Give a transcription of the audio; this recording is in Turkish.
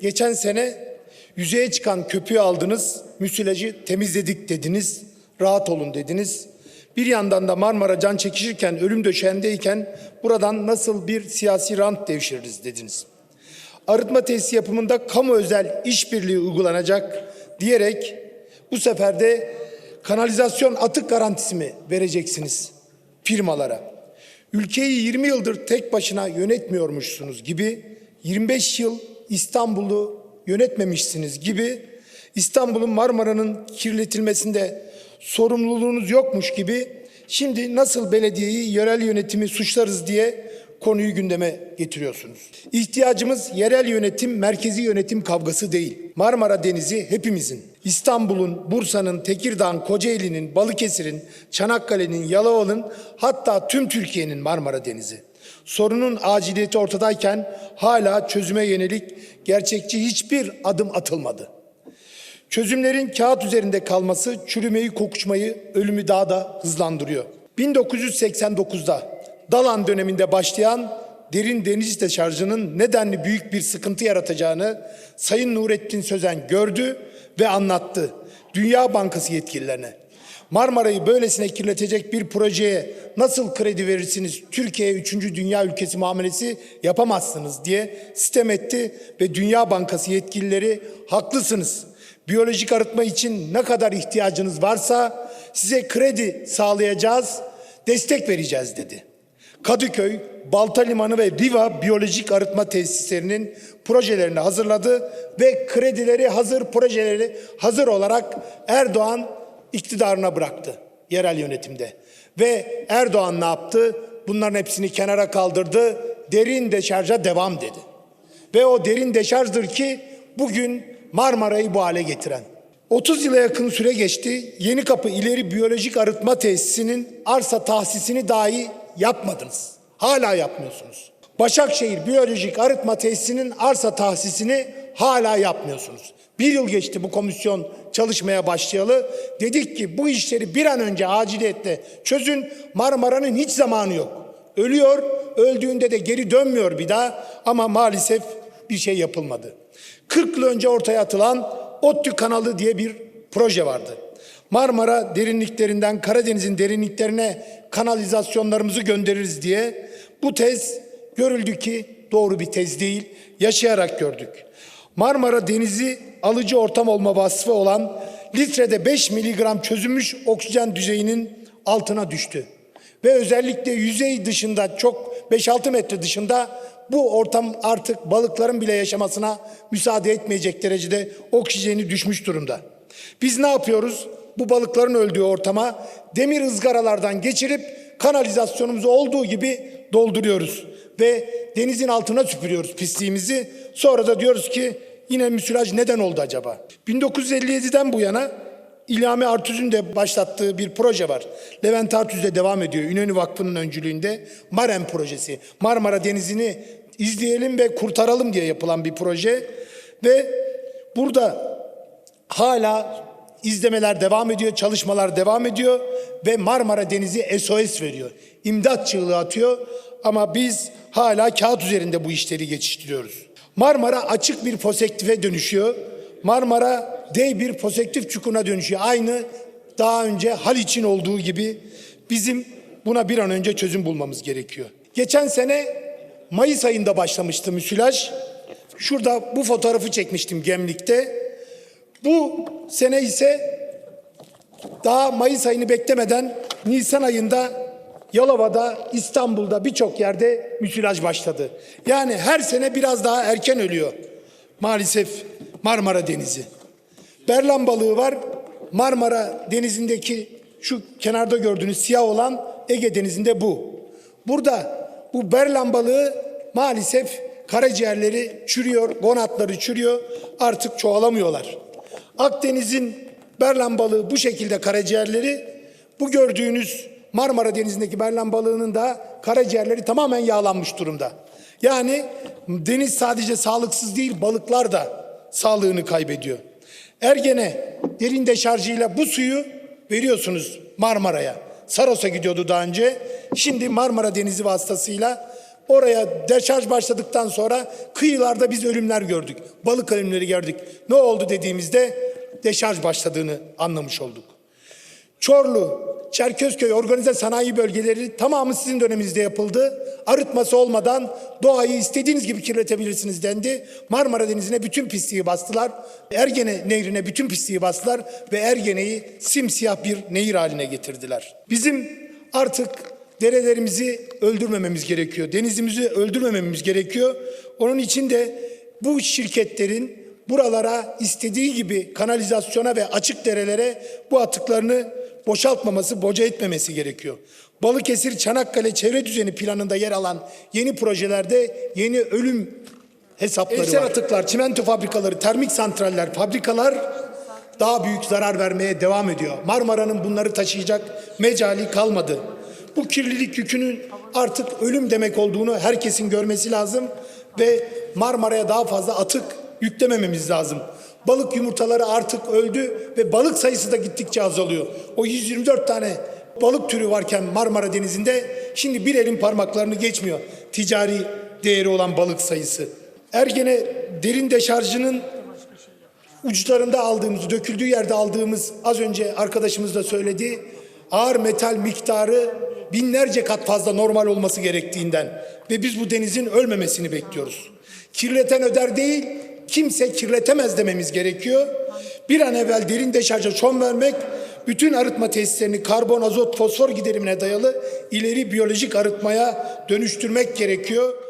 Geçen sene yüzeye çıkan köpüğü aldınız, müsilajı temizledik dediniz, rahat olun dediniz. Bir yandan da Marmara can çekişirken, ölüm döşeğindeyken buradan nasıl bir siyasi rant devşiririz dediniz. Arıtma tesisi yapımında kamu özel işbirliği uygulanacak diyerek bu sefer de kanalizasyon atık garantisi mi vereceksiniz firmalara? Ülkeyi 20 yıldır tek başına yönetmiyormuşsunuz gibi 25 yıl İstanbul'u yönetmemişsiniz gibi İstanbul'un Marmara'nın kirletilmesinde sorumluluğunuz yokmuş gibi şimdi nasıl belediyeyi yerel yönetimi suçlarız diye konuyu gündeme getiriyorsunuz. İhtiyacımız yerel yönetim, merkezi yönetim kavgası değil. Marmara Denizi hepimizin. İstanbul'un, Bursa'nın, Tekirdağ'ın, Kocaeli'nin, Balıkesir'in, Çanakkale'nin, Yalova'nın hatta tüm Türkiye'nin Marmara Denizi. Sorunun aciliyeti ortadayken hala çözüme yönelik gerçekçi hiçbir adım atılmadı. Çözümlerin kağıt üzerinde kalması çürümeyi, kokuşmayı, ölümü daha da hızlandırıyor. 1989'da Dalan döneminde başlayan derin deniz deşarjının nedenli büyük bir sıkıntı yaratacağını Sayın Nurettin Sözen gördü ve anlattı. Dünya Bankası yetkililerine. Marmara'yı böylesine kirletecek bir projeye nasıl kredi verirsiniz? Türkiye 3. dünya ülkesi muamelesi yapamazsınız diye sitem etti ve Dünya Bankası yetkilileri haklısınız. Biyolojik arıtma için ne kadar ihtiyacınız varsa size kredi sağlayacağız, destek vereceğiz dedi. Kadıköy, Balta Limanı ve Riva biyolojik arıtma tesislerinin projelerini hazırladı ve kredileri hazır, projeleri hazır olarak Erdoğan iktidarına bıraktı yerel yönetimde. Ve Erdoğan ne yaptı? Bunların hepsini kenara kaldırdı. Derin deşarja devam dedi. Ve o derin deşarjdır ki bugün Marmara'yı bu hale getiren. 30 yıla yakın süre geçti. Yeni Kapı İleri Biyolojik Arıtma Tesisi'nin arsa tahsisini dahi yapmadınız. Hala yapmıyorsunuz. Başakşehir Biyolojik Arıtma Tesisi'nin arsa tahsisini hala yapmıyorsunuz. Bir yıl geçti bu komisyon çalışmaya başlayalı. Dedik ki bu işleri bir an önce aciliyetle çözün. Marmara'nın hiç zamanı yok. Ölüyor, öldüğünde de geri dönmüyor bir daha ama maalesef bir şey yapılmadı. 40 yıl önce ortaya atılan ODTÜ kanalı diye bir proje vardı. Marmara derinliklerinden Karadeniz'in derinliklerine kanalizasyonlarımızı göndeririz diye bu tez görüldü ki doğru bir tez değil, yaşayarak gördük. Marmara Denizi alıcı ortam olma vasfı olan litrede 5 miligram çözülmüş oksijen düzeyinin altına düştü. Ve özellikle yüzey dışında çok 5-6 metre dışında bu ortam artık balıkların bile yaşamasına müsaade etmeyecek derecede oksijeni düşmüş durumda. Biz ne yapıyoruz? Bu balıkların öldüğü ortama demir ızgaralardan geçirip kanalizasyonumuzu olduğu gibi dolduruyoruz. Ve denizin altına süpürüyoruz pisliğimizi. Sonra da diyoruz ki yine müsilaj neden oldu acaba? 1957'den bu yana İlhami Artüz'ün de başlattığı bir proje var. Levent Artüz de devam ediyor. İnönü Vakfı'nın öncülüğünde Marem projesi. Marmara Denizi'ni izleyelim ve kurtaralım diye yapılan bir proje. Ve burada hala izlemeler devam ediyor, çalışmalar devam ediyor ve Marmara Denizi SOS veriyor. İmdat çığlığı atıyor ama biz hala kağıt üzerinde bu işleri geçiştiriyoruz. Marmara açık bir fosektife dönüşüyor. Marmara dev bir fosektif çukuruna dönüşüyor. Aynı daha önce Haliç'in olduğu gibi bizim buna bir an önce çözüm bulmamız gerekiyor. Geçen sene Mayıs ayında başlamıştı müsilaj. Şurada bu fotoğrafı çekmiştim Gemlik'te. Bu sene ise daha Mayıs ayını beklemeden Nisan ayında Yalova'da, İstanbul'da birçok yerde müsilaj başladı. Yani her sene biraz daha erken ölüyor. Maalesef Marmara Denizi. Berlan balığı var. Marmara Denizi'ndeki şu kenarda gördüğünüz siyah olan Ege Denizi'nde bu. Burada bu berlan balığı maalesef karaciğerleri çürüyor, gonatları çürüyor. Artık çoğalamıyorlar. Akdeniz'in berlan balığı bu şekilde karaciğerleri bu gördüğünüz Marmara Denizi'ndeki berlan balığının da karaciğerleri tamamen yağlanmış durumda. Yani deniz sadece sağlıksız değil balıklar da sağlığını kaybediyor. Ergene derin deşarjıyla bu suyu veriyorsunuz Marmara'ya. Saros'a gidiyordu daha önce. Şimdi Marmara Denizi vasıtasıyla Oraya deşarj başladıktan sonra kıyılarda biz ölümler gördük. Balık ölümleri gördük. Ne oldu dediğimizde deşarj başladığını anlamış olduk. Çorlu, Çerkezköy organize sanayi bölgeleri tamamı sizin döneminizde yapıldı. Arıtması olmadan doğayı istediğiniz gibi kirletebilirsiniz dendi. Marmara Denizi'ne bütün pisliği bastılar. Ergene Nehri'ne bütün pisliği bastılar ve Ergene'yi simsiyah bir nehir haline getirdiler. Bizim artık derelerimizi öldürmememiz gerekiyor. Denizimizi öldürmememiz gerekiyor. Onun için de bu şirketlerin buralara istediği gibi kanalizasyona ve açık derelere bu atıklarını boşaltmaması, boca etmemesi gerekiyor. Balıkesir Çanakkale çevre düzeni planında yer alan yeni projelerde yeni ölüm hesapları Evsel var. atıklar, çimento fabrikaları, termik santraller, fabrikalar daha büyük zarar vermeye devam ediyor. Marmara'nın bunları taşıyacak mecali kalmadı. Bu kirlilik yükünün artık ölüm demek olduğunu herkesin görmesi lazım ve Marmara'ya daha fazla atık yüklemememiz lazım. Balık yumurtaları artık öldü ve balık sayısı da gittikçe azalıyor. O 124 tane balık türü varken Marmara Denizi'nde şimdi bir elin parmaklarını geçmiyor ticari değeri olan balık sayısı. Ergene derin deşarjının uçlarında aldığımız, döküldüğü yerde aldığımız az önce arkadaşımız da söyledi. Ağır metal miktarı binlerce kat fazla normal olması gerektiğinden ve biz bu denizin ölmemesini bekliyoruz. Kirleten öder değil, kimse kirletemez dememiz gerekiyor. Bir an evvel derin deşarja son vermek, bütün arıtma tesislerini karbon, azot, fosfor giderimine dayalı ileri biyolojik arıtmaya dönüştürmek gerekiyor.